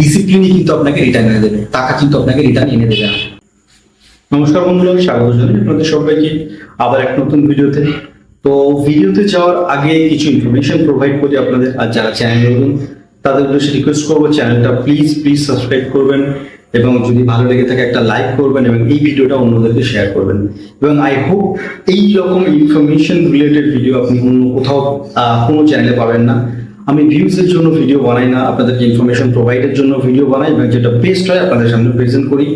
ডিসিপ্লিনই কিন্তু আপনাকে রিটার্ন এনে দেবে, টাকা কিন্তু আপনাকে রিটার্ন এনে দেবে। নমস্কার বন্ধুরা, স্বাগত জানাই আপনাদের সবাইকে আবার এক নতুন ভিডিওতে। তো ভিডিওতে যাওয়ার আগে কিছু ইনফরমেশন প্রোভাইড করি আপনাদের। আর যারা চ্যানেল নতুন, তাদের উদ্দেশ্যে রিকোয়েস্ট করব চ্যানেলটা প্লিজ প্লিজ সাবস্ক্রাইব করবেন এবং যদি ভালো লেগে থাকে একটা লাইক করবেন এবং এই ভিডিওটা অন্যদেরকে শেয়ার করবেন। এবং আই হোপ এই রকম ইনফরমেশন রিলেটেড ভিডিও আপনি অন্য কোথাও কোনো চ্যানেলে পাবেন না। আমি ভিউজের জন্য ভিডিও বানাই না, আপনাদেরকে ইনফরমেশন প্রোভাইডের জন্য ভিডিও বানাই, এবং যেটা বেস্ট হয় আপনাদের সামনে প্রেজেন্ট করি,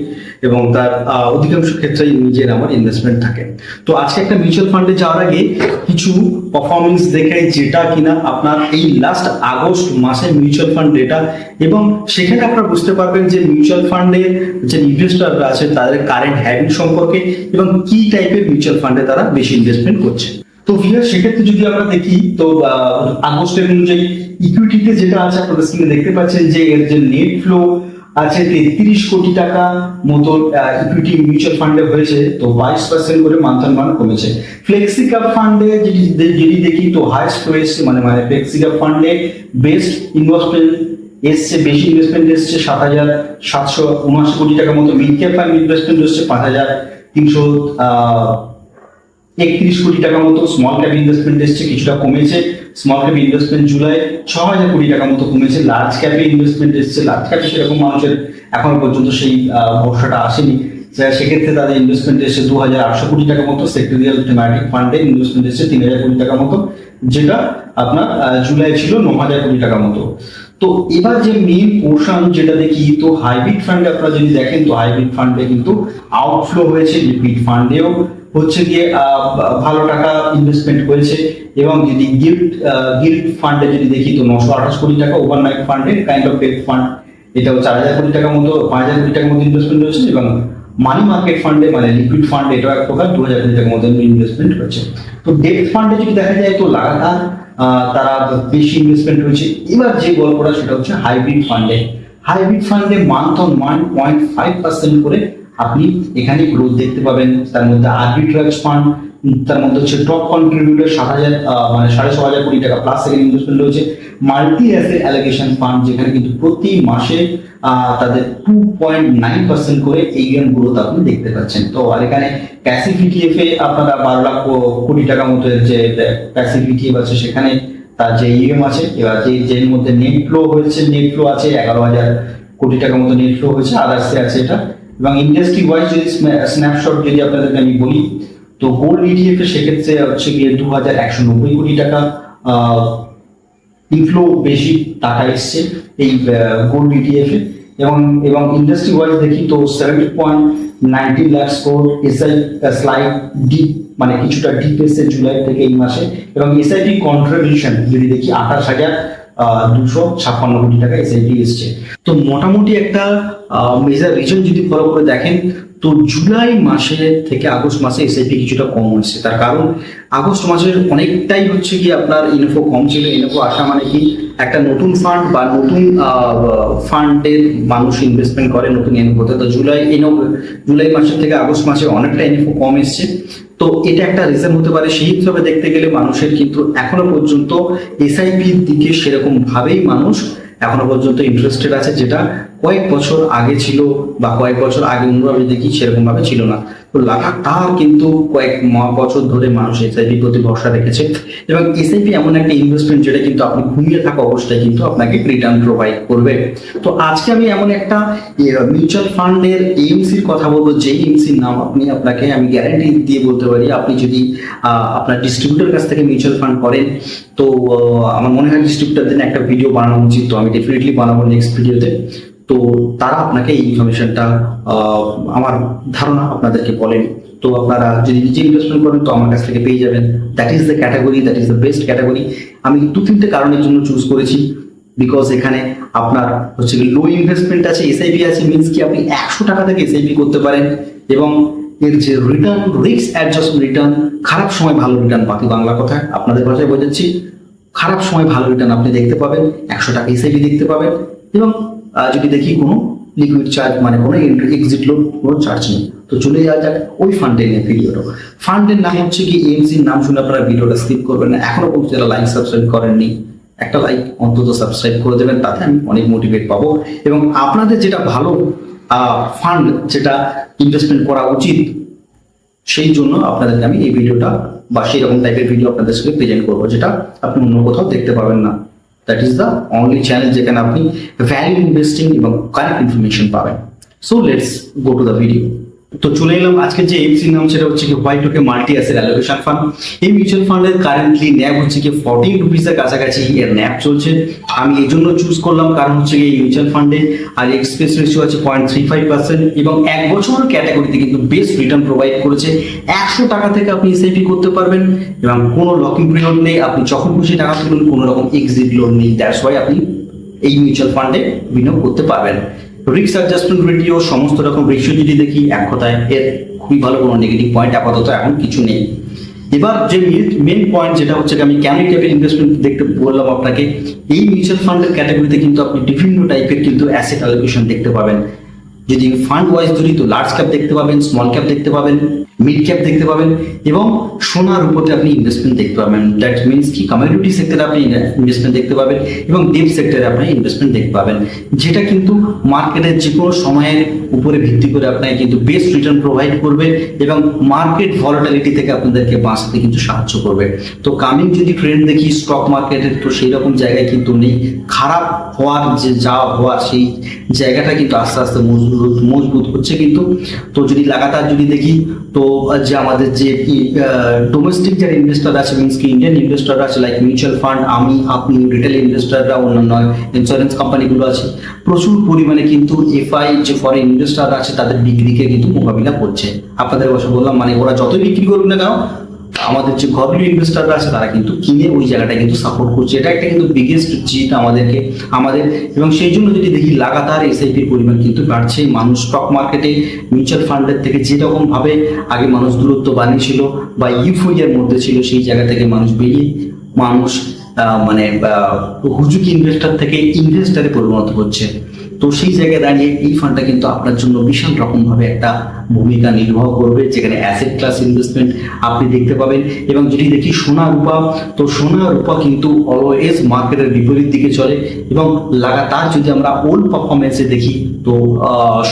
এবং তার অধিকাংশ ক্ষেত্রেই নিজের আমার ইনভেস্টমেন্ট থাকে। তো আজকে একটা মিউচুয়াল ফান্ডে যাওয়ার আগে কিছু পারফরমেন্স দেখাই যেটা কিনা আপনার এই লাস্ট আগস্ট মাসে মিউচুয়াল ফান্ড ডেটা এবং সেখানে আপনারা বুঝতে পারবেন যে মিউচুয়াল ফান্ডের যে ইনভেস্টাররা আছে, তাদের কারেন্ট হ্যাবিট সম্পর্কে, এবং কি টাইপের মিউচুয়াল ফান্ডে তারা বেশি ইনভেস্টমেন্ট করছে। তো ভিয়ার সেক্ষেত্রে যদি আমরা দেখি তো আহ, আগস্টের অনুযায়ী ইকুইটিতে যেটা আছে আপনাদের স্ক্রিনে দেখতে পাচ্ছেন যে এর যে নেট ফ্লো আছে তেত্রিশ কোটি টাকা মতো ইকুইটি মিউচুয়াল ফান্ডে হয়েছে তো বাইশ পার্সেন্ট করে মান্থ মান কমেছে। ফ্লেক্সি কাপ ফান্ডে যদি দেখি তো হাইস্ট হয়েছে মানে মানে ফ্লেক্সি কাপ ফান্ডে বেস্ট ইনভেস্টমেন্ট এসছে বেশি ইনভেস্টমেন্ট এসছে সাত হাজার সাতশো উনআশি কোটি টাকা মতো। মিড ক্যাপ ফান্ড ইনভেস্টমেন্ট এসছে পাঁচ হাজার তিনশো একত্রিশ কোটি টাকা মতো স্মল ক্যাপ ইনভেস্টমেন্ট এসছে, কিছুটা কমেছে। স্মল ক্যাপ ইনভেস্টমেন্ট জুলাই ছ হাজার কোটি টাকা মতো কমেছে। লার্জ ক্যাপে ইনভেস্টমেন্ট এসছে। লার্জ ক্যাপে সেরকম মানুষের এখনও পর্যন্ত সেই ভরসাটা আসেনি। সেক্ষেত্রে তাদের ইনভেস্টমেন্ট এসছে দু হাজার আটশো কোটি টাকা মতো। সেক্টরিয়াল থিমাটিক ফান্ডে ইনভেস্টমেন্ট এসছে তিন হাজার কোটি টাকা মতো, যেটা আপনার জুলাই ছিল ন হাজার কোটি টাকা মতো। তো এবার যে মেইন পোর্শন যেটা দেখি, তো হাইব্রিড ফান্ডে আপনারা যদি দেখেন, তো হাইব্রিড ফান্ডে কিন্তু আউটফ্লো হয়েছে। লিকুইড ফান্ডেও হচ্ছে গিয়ে ভালো টাকা ইনভেস্টমেন্ট হয়েছে এবং যদি গিফট গিফট ফান্ডে যদি দেখি তো নশো আঠাশ কোটি টাকা ওভার ওভারনাইট ফান্ডে কাইন্ড অফ ডেট ফান্ড এটাও চার হাজার কোটি টাকার মতো, পাঁচ হাজার কোটি টাকার মতো ইনভেস্টমেন্ট হয়েছে এবং মানি মার্কেট ফান্ডে মানে লিকুইড ফান্ড এটাও এক প্রকার দু হাজার কোটি টাকার মতো ইনভেস্টমেন্ট হচ্ছে তো ডেট ফান্ডে যদি দেখা যায় তো লাগাতার তারা বেশি ইনভেস্টমেন্ট হয়েছে এবার যে গল্পটা সেটা হচ্ছে হাইব্রিড ফান্ডে হাইব্রিড ফান্ডে month on month point five percent করে আপনি এখানে গ্রোথ দেখতে পাবেন, তার মধ্যে আর্বিট্রাজ ফান্ড তার মধ্যে হচ্ছে টপ কন্ট্রিবিউটার সাত হাজার মানে সাড়ে ছ হাজার কোটি টাকা প্লাস সেকেন্ড ইনভেস্টমেন্ট রয়েছে। মাল্টি অ্যাসেট অ্যালোকেশন ফান্ড যেখানে কিন্তু প্রতি মাসে তাদের টু পয়েন্ট নাইন পার্সেন্ট করে এই গ্রোথ আপনি দেখতে পাচ্ছেন। তো আর এখানে প্যাসিভ ইটিএফ এ আপনারা বারো লাখ কোটি টাকা মতো যে প্যাসিভ ইটিএফ আছে, সেখানে তার যে ইএম আছে, এবার যে, যের মধ্যে নেট ফ্লো হয়েছে নেট ফ্লো আছে এগারো হাজার কোটি টাকা মতো নেট ফ্লো হয়েছে আদার্সে আছে এটা। এবং ইন্ডাস্ট্রি ওয়াইজ যদি স্ন্যাপশট যদি আপনাদেরকে আমি বলি, তো গোল্ড ইটিএফ এ সেক্ষেত্রে হচ্ছে গিয়ে দু হাজার একশো নব্বই কোটি টাকা ইনফ্লো বেশি টাকা এসছে এই গোল্ড ইটিএফ এ। এবং এবং ইন্ডাস্ট্রি ওয়াইজ দেখি তো seventy point nineteen lakhs core SI slide dip মানে কিছুটা ডিপ এসছে জুলাই থেকে এই মাসে। এবং এসআইপি কন্ট্রিবিউশন যদি দেখি আঠাশ হাজার দুশো ছাপ্পান্ন কোটি টাকা এসআইপি এসছে। তো মোটামুটি একটা মেজার রিজন যদি ফলো করে দেখেন, তো জুলাই মাসে থেকে আগস্ট মাসে এসআইপি কিছুটা কম হচ্ছে তার কারণ, আগস্ট মাসের অনেকটাই হচ্ছে কি আপনার ইনফো কম ছিল। ইনফো আসা মানে কি, একটা নতুন ফান্ড বা নতুন ফান্ডের মানুষ ইনভেস্টমেন্ট করে, নতুন ইনফোতে তো জুলাই ইনো জুলাই মাসের থেকে আগস্ট মাসে অনেকটা ইনফো কম এসছে। তো এটা একটা রিজন হতে পারে। সেই হিসাবে দেখতে গেলে মানুষের কিন্তু এখনও পর্যন্ত এসআইপির দিকে সেরকম ভাবেই মানুষ এখনও পর্যন্ত ইন্টারেস্টেড আছে, যেটা কয়েক বছর আগে ছিল বা কয়েক বছর আগে অন্যভাবে দেখি সেরকম ভাবে ছিল না। লাগাতার কিন্তু কয়েক বছর ধরে মানুষ এসআইপি প্রতি ভরসা রেখেছে। এবং এসআইপি এমন একটা ইনভেস্টমেন্ট যেটা কিন্তু আপনি ঘুমিয়ে থাকা অবস্থায় কিন্তু আপনাকে রিটার্ন প্রোভাইড করবে। তো আজকে আমি এমন একটা মিউচুয়াল ফান্ডের এমসির কথা বলব। যে এমসির নাম আপনি আপনাকে আমি গ্যারান্টি দিয়ে বলতে পারি, আপনি যদি আপনার ডিস্ট্রিবিউটার কাছ থেকে মিউচুয়াল ফান্ড করেন, তো আমার মনে হয় ডিস্ট্রিবিউটারদের একটা ভিডিও বানানো উচিত। তো আমি ডেফিনেটলি বানাবো নেক্সট ভিডিওতে তো তারা আপনাকে এই ইনফরমেশনটা আমার ধারণা আপনাদেরকে বলেন। তো আপনারা যদি নিজে ইনভেস্টমেন্ট করেন, তো আমার কাছ থেকে পেয়ে যাবেন। That is the category that is the best category আমি দু তিনটে কারণের জন্য চুজ করেছি। বিকজ এখানে আপনার হচ্ছে লো ইনভেস্টমেন্ট আছে এসআইপি আছে মিনস কি আপনি একশো টাকা থেকে এসআইপি করতে পারেন। এবং এর যে রিটার্ন রিস্ক অ্যাডজাস্ট রিটার্ন খারাপ সময় ভালো রিটার্ন বাকি বাংলা কথা আপনাদের ভাষায় বোঝাচ্ছি। খারাপ সময় ভালো রিটার্ন আপনি দেখতে পাবেন, একশো টাকা এসআইপি দেখতে পাবেন। এবং যদি দেখি কোনো লিকুইড চার্জ মানে কোনো এক্সিট লোড কোনো চার্জ নেই। তো চলে যাওয়া যাক ওই ফান্ডের নিয়ে ভিডিওটা ফান্ডের নাম হচ্ছে কি এমসির নাম শুনে আপনারা ভিডিওটা স্কিপ করবেন না। এখনও পর্যন্ত যারা লাইক সাবস্ক্রাইব করেননি, একটা লাইক অন্তত সাবস্ক্রাইব করে দেবেন, তাতে আমি অনেক মোটিভেট পাবো। এবং আপনাদের যেটা ভালো ফান্ড যেটা ইনভেস্টমেন্ট করা উচিত, সেই জন্য আপনাদেরকে আমি এই ভিডিওটা বা সেই রকম টাইপের ভিডিও আপনাদের সঙ্গে প্রেজেন্ট করব, যেটা আপনি অন্য কোথাও দেখতে পাবেন না। That is the only channel যেখানে আপনি ভ্যালু ইনভেস্টিং এবং কারেক্ট ইনফরমেশন পাবেন। So let's go to the video তো চলে এলাম। আজকে যে এমসি নাম সেটা হচ্ছে কি white oak multi asset allocation fund এই মিউচুয়াল ফান্ডের কারেন্টলি ন্যাব হচ্ছে কি ফর্টিন রুপিসের কাছাকাছি এর ন্যাব চলছে। আমি এই জন্য চুজ করলাম, কারণ হচ্ছে এই মিউচুয়াল ফান্ডে আর এক্সপ্রেস রেশিও আছে পয়েন্ট থ্রি ফাইভ পার্সেন্ট এবং এক বছর ক্যাটাগরিতে কিন্তু বেস্ট রিটার্ন প্রোভাইড করেছে। একশো টাকা থেকে আপনি এসআইপি করতে পারবেন এবং কোনো লকিং পিরিয়ড নেই। আপনি যখন খুশি টাকা তুলুন, কোনো রকম এক্সিট লোন নেই। দ্যাটস ওয়াই আপনি এই মিউচুয়াল ফান্ডে বিনিয়োগ করতে পারবেন। রিস্ক অ্যাডজাস্টমেন্ট রেটিও সমস্ত রকম রেশিও যদি দেখি, এক কথায় এর খুবই ভালো কোনো নেগেটিভ পয়েন্ট আপাতত এখন কিছু নেই। এবার যে মেন পয়েন্ট যেটা হচ্ছে আমি কেন টাইপের ইনভেস্টমেন্ট দেখতে বললাম আপনাকে, এই মিউচুয়াল ফান্ডের ক্যাটাগরিতে কিন্তু আপনি বিভিন্ন টাইপের কিন্তু অ্যাসেট অ্যালোকেশন দেখতে পাবেন। যদি ফান্ড ওয়াইজ ধরি তো লার্জ ক্যাপ দেখতে পাবেন স্মল ক্যাপ দেখতে পাবেন। মিড ক্যাপ দেখতে পাবেন এবং সোনার উপরে আপনি ইনভেস্টমেন্ট দেখতে পাবেন। দ্যাট মিনস কি? কমিউনিটি সেক্টরে আপনি ইনভেস্টমেন্ট দেখতে পাবেন এবং ডেপ সেক্টরে আপনি ইনভেস্টমেন্ট দেখতে পাবেন। যেটা কিন্তু মার্কেটের যে কোনো সময়ের উপরে ভিত্তি করে আপনাকে কিন্তু বেস্ট রিটার্ন প্রোভাইড করবে এবং মার্কেট ভলাটিলিটি থেকে আপনাদেরকে বাঁচতে কিন্তু সাহায্য করবে। তো কামিং যদি ট্রেন্ড দেখি স্টক মার্কেটের তো সেই রকম জায়গায় কিন্তু নেই। খারাপ হওয়ার যে যা হওয়ার সেই জায়গাটা কিন্তু আস্তে আস্তে মজবুত মজবুত হচ্ছে কিন্তু। তো যদি লাগাতার যদি দেখি তো যে আমাদের যে ডোমেস্টিক যারা ইনভেস্টার আছে মিনস কি ইন্ডিয়ান ইনভেস্টার আছে লাইক মিউচুয়াল ফান্ড আমি, আপনি রিটেল ইনভেস্টাররা অন্যান্য ইন্স্যুরেন্স কোম্পানিগুলো আছে, প্রচুর পরিমাণে কিন্তু এফআই যে ফরেন ইনভেস্টার আছে, তাদের বিক্রিকে কিন্তু মোকাবিলা করছে। আপনাদের বসে বললাম মানে ওরা যতই বিক্রি করুক না কেন আমাদের যে ঘরগুলি ইনভেস্টাররা আছে, তারা কিন্তু কিনে ওই জায়গাটা কিন্তু সাপোর্ট করছে। এটা একটা কিন্তু বিগেস্ট জিত আমাদেরকে, আমাদের এবং সেই জন্য যদি দেখি লাগাতার এসআইপির পরিমাণ কিন্তু বাড়ছে। মানুষ স্টক মার্কেটে মিউচুয়াল ফান্ডের থেকে যেরকম ভাবে আগে মানুষ দূরত্ব বানিয়েছিল বা ইউফোরিয়ার মধ্যে ছিল, সেই জায়গা থেকে মানুষ বেরিয়ে মানুষ মানে হুজুকি ইনভেস্টার থেকে ইনভেস্টারে পরিণত হচ্ছে। তো সেই জায়গায় দাঁড়িয়ে এই ফান্ডটা কিন্তু আপনার জন্য বিশাল রকম ভাবে একটা ভূমিকা নির্বাহ করবে, যেখানে অ্যাসেট ক্লাস ইনভেস্টমেন্ট আপনি দেখতে পাবেন। এবং যদি দেখি সোনা, রূপা, তো সোনা, রূপা কিন্তু অলওয়েজ মার্কেটের বিপরীত দিকে চলে। এবং লাগাতার যদি আমরা ওল্ড পারফরমেন্সে দেখি, তো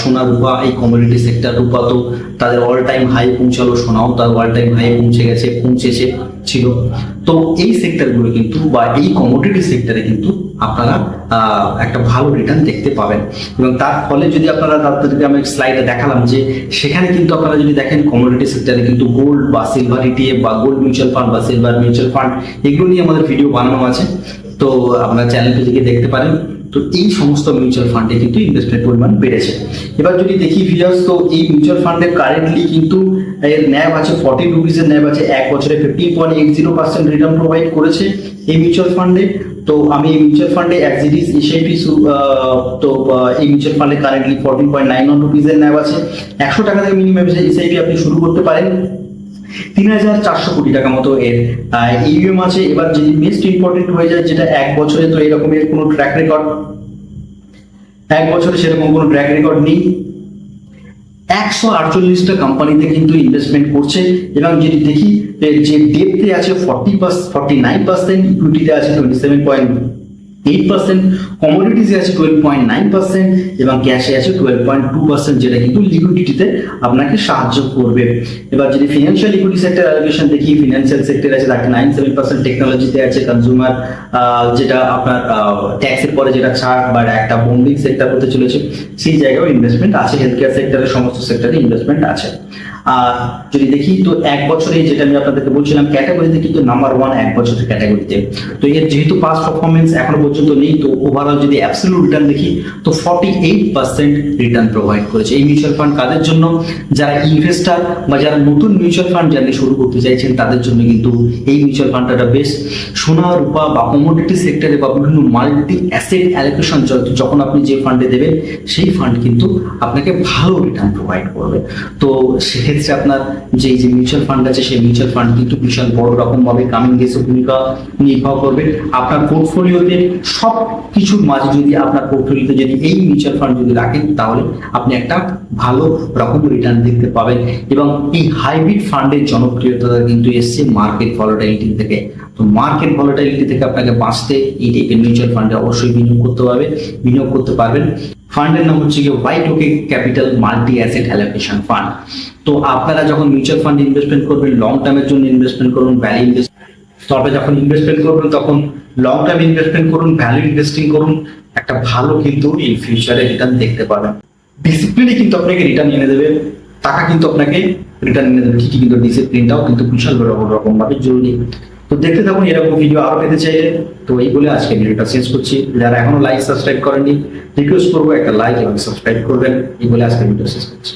সোনা, রূপা এই কমিউনিটি সেক্টর রূপা তো তাদের অল টাইম হাই পৌঁছালো, সোনাও তার অল টাইম হাই পৌঁছে গেছে, পৌঁছেছে। ছিল। তো এই সেক্টরগুলো কিন্তু বা এই কমোডিটি সেক্টরে কিন্তু আপনারা একটা ভালো রিটার্ন দেখতে পাবেন। এবং তার ফলে যদি আপনারা তাদেরকে আমি স্লাইডে দেখালাম যে সেখানে কিন্তু আপনারা যদি দেখেন কমোডিটি সেক্টরে কিন্তু গোল্ড বা সিলভার ইটিএফ বা গোল্ড মিউচুয়াল ফান্ড বা সিলভার মিউচুয়াল ফান্ড এগুলো নিয়ে আমাদের ভিডিও বানানো আছে। তো আপনারা চ্যানেল থেকে দেখতে পারেন। তো এই সমস্ত মিউচুয়াল ফান্ডে কিন্তু ইনভেস্টমেন্ট পরিমাণ বেড়েছে। এবার যদি দেখি ফিগার্স তো এই মিউচুয়াল ফান্ডে কারেন্টলি কিন্তু এর ন্যাব আছে ফর্টি রুপিসের ন্যাব আছে। এক বছরে fifteen point eight zero percent return provide করেছে এই মিউচুয়াল ফান্ডে তো আমি এই মিউচুয়াল ফান্ডে অ্যাক্সিডিস এসআইপি তো এই মিউচুয়াল ফান্ডে currently fourteen point nine one রুপিসের NAV আছে। একশো টাকা থেকে মিনিমাম এসআইপি আপনি শুরু করতে পারেন। তিন হাজার চারশো কোটি টাকা মতো এর ইউএম আছে। এবার যদি মোস্ট ইম্পর্টেন্ট হয়ে যায়, যেটা এক বছরে তো এরকমের কোনো ট্র্যাক রেকর্ড এক বছরে সেরকম কোনো ট্র্যাক রেকর্ড নেই। একশো আটচল্লিশটা কোম্পানিতে কিন্তু ইনভেস্টমেন্ট করছে। এবং যদি দেখি যে ডেপতে আছে ফর্টি ফর্টি নাইন পার্সেন্ট ইকুইটিতে আছে twenty seven point eight percent কমোডিটিসে আছে টুয়েলভ পয়েন্ট নাইন পার্সেন্ট এবং ক্যাশে আছে টুয়েলভ পয়েন্ট টু পার্সেন্ট যেটা কিন্তু লিকুইডিটিতে আপনাকে সাহায্য করবে। এবার যদি ফিনান্সিয়াল ইকুইটি সেক্টর অ্যালোকেশন দেখি ফিনান্সিয়াল সেক্টর আছে থার্টি নাইন সেভেন পার্সেন্ট টেকনোলজিতে আছে কনজিউমার যেটা আপনার ট্যাক্সের পরে যেটা ছাড় বা একটা বন্ডিং সেক্টর হতে চলেছে, সেই জায়গায় ইনভেস্টমেন্ট আছে হেলথ কেয়ার সেক্টরের সমস্ত সেক্টরে ইনভেস্টমেন্ট আছে। আর যদি দেখি, তো এক বছরে যেটা আমি আপনাদেরকে বলছিলাম ক্যাটাগরিতে কিন্তু নাম্বার ওয়ান এক বছরের ক্যাটাগরিতে তো। এর যেহেতু পাস পারফরমেন্স এখনও পর্যন্ত নেই, তো ওভারঅল যদি অ্যাবসলিউট রিটার্ন দেখি, তো forty eight percent return provide করেছে। এই মিউচুয়াল ফান্ড কাদের জন্য? যারা ইনভেস্টার বা যারা নতুন মিউচুয়াল ফান্ড জার্নি শুরু করতে চাইছেন, তাদের জন্য কিন্তু এই মিউচুয়াল ফান্ডটা বেশ সোনা, রূপা বা কমোডিটি সেক্টরে বা বিভিন্ন মাল্টি অ্যাসেট অ্যালোকেশন যখন আপনি যে ফান্ডে দেবেন, সেই ফান্ড কিন্তু আপনাকে ভালো রিটার্ন প্রোভাইড করবে। তো সেক্ষেত্রে আপনার যে যে মিউচুয়াল ফান্ড আছে, সেই মিউচুয়াল ফান্ড কিন্তু বিশাল বড় রকম ভাবে কামিং গেসে ভূমিকা নির্বাহ করবে। আপনার পোর্টফোলিওতে সব কিছুর মাঝে যদি আপনার পোর্টফোলিওতে যদি এই মিউচুয়াল ফান্ড যদি রাখেন, তাহলে আপনি একটা ভালো রকম রিটার্ন দেখতে পাবেন। এবং এই হাইব্রিড ফান্ডের জনপ্রিয়তা কিন্তু এসছে মার্কেট ভলাটাইলিটি থেকে। তো মার্কেট ভলাটাইলিটি থেকে আপনাকে বাঁচতে এই টাইপের মিউচুয়াল ফান্ডে অবশ্যই বিনিয়োগ করতে হবে। বিনিয়োগ করতে পারবেন। ফান্ডের নাম হচ্ছে গিয়ে white oak capital multi asset allocation fund তো আপনারা যখন মিউচুয়াল ফান্ড ইনভেস্টমেন্ট করবেন লং টার্মের জন্য ইনভেস্টমেন্ট করুন ভ্যালু ইনভেস্ট তবে যখন ইনভেস্টমেন্ট করবেন, তখন লং টার্ম ইনভেস্টমেন্ট করুন ভ্যালু ইনভেস্টিং করুন, একটা ভালো কিন্তু ইন ফিউচারে রিটার্ন দেখতে পাবেন। ডিসিপ্লিনই কিন্তু আপনাকে রিটার্ন এনে দেবে, টাকা কিন্তু আপনাকে রিটার্ন এনে দেবে। কিন্তু ডিসিপ্লিনটাও কিন্তু বিশাল রকম ভাবে জরুরি। তো দেখতে থাকুন, এরকম ভিডিও আরও পেতে চাইলে। তো এই বলে আজকে ভিডিওটা শেষ করছি। যারা এখনও লাইক সাবস্ক্রাইব করেননি রিকোয়েস্ট করব একটা লাইক এবং সাবস্ক্রাইব করবেন। এই বলে আজকে ভিডিও শেষ করছি।